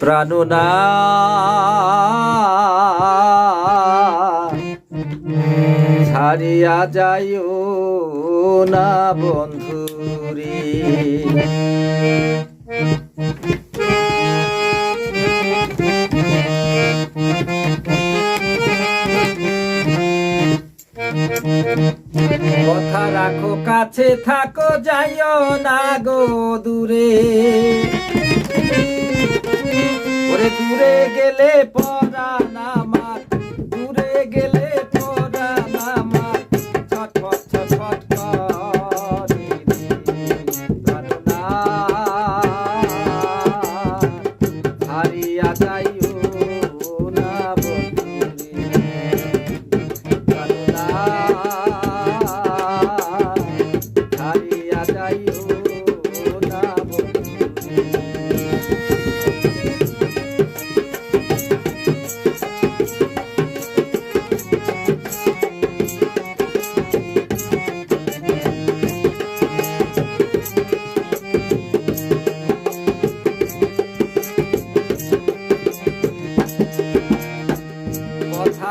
প্রাণনা ছাড়িয়া যাইও না বন্ধুরে। কথা রাখো কাছে থাকো যাইও না গো দূরে। ওরে দূরে গেলে পড়া নামা দূরে গেলে পড়া না মার ছটফট ছটফট করে হারিয়া যাইও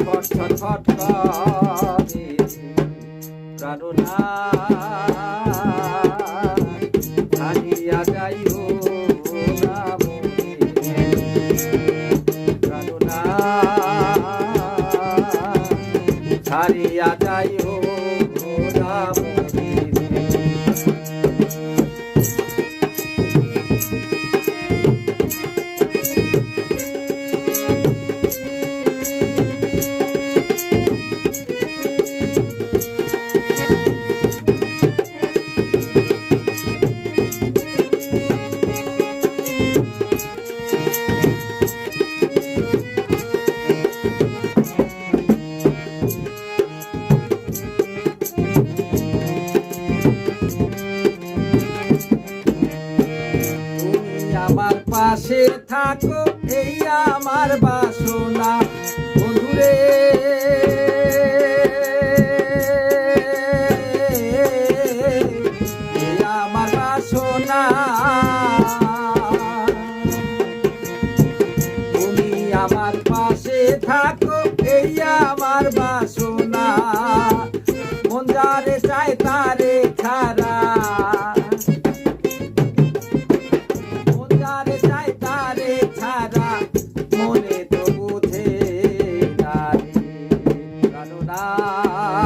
ছটফট ছটফট করে প্রাণনা হারিয়া মনে প্রাণনা হারিয়া যাইও না মনে আমার পাশে থাকো এই আমার বাসনা। বন্ধুরে আমার আমার পাশে থাকো এই আমার বাসনা।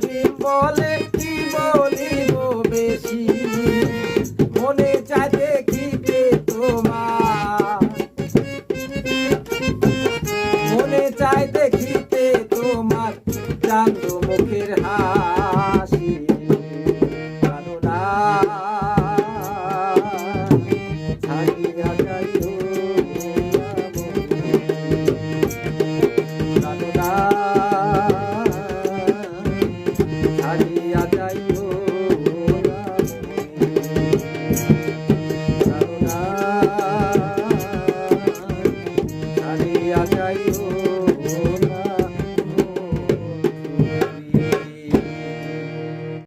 যদি বলে কি বলিব বেশি? মনে চাইতে দেখিতে তোমার। মনে চাইতে দেখিতে তোমার। জানো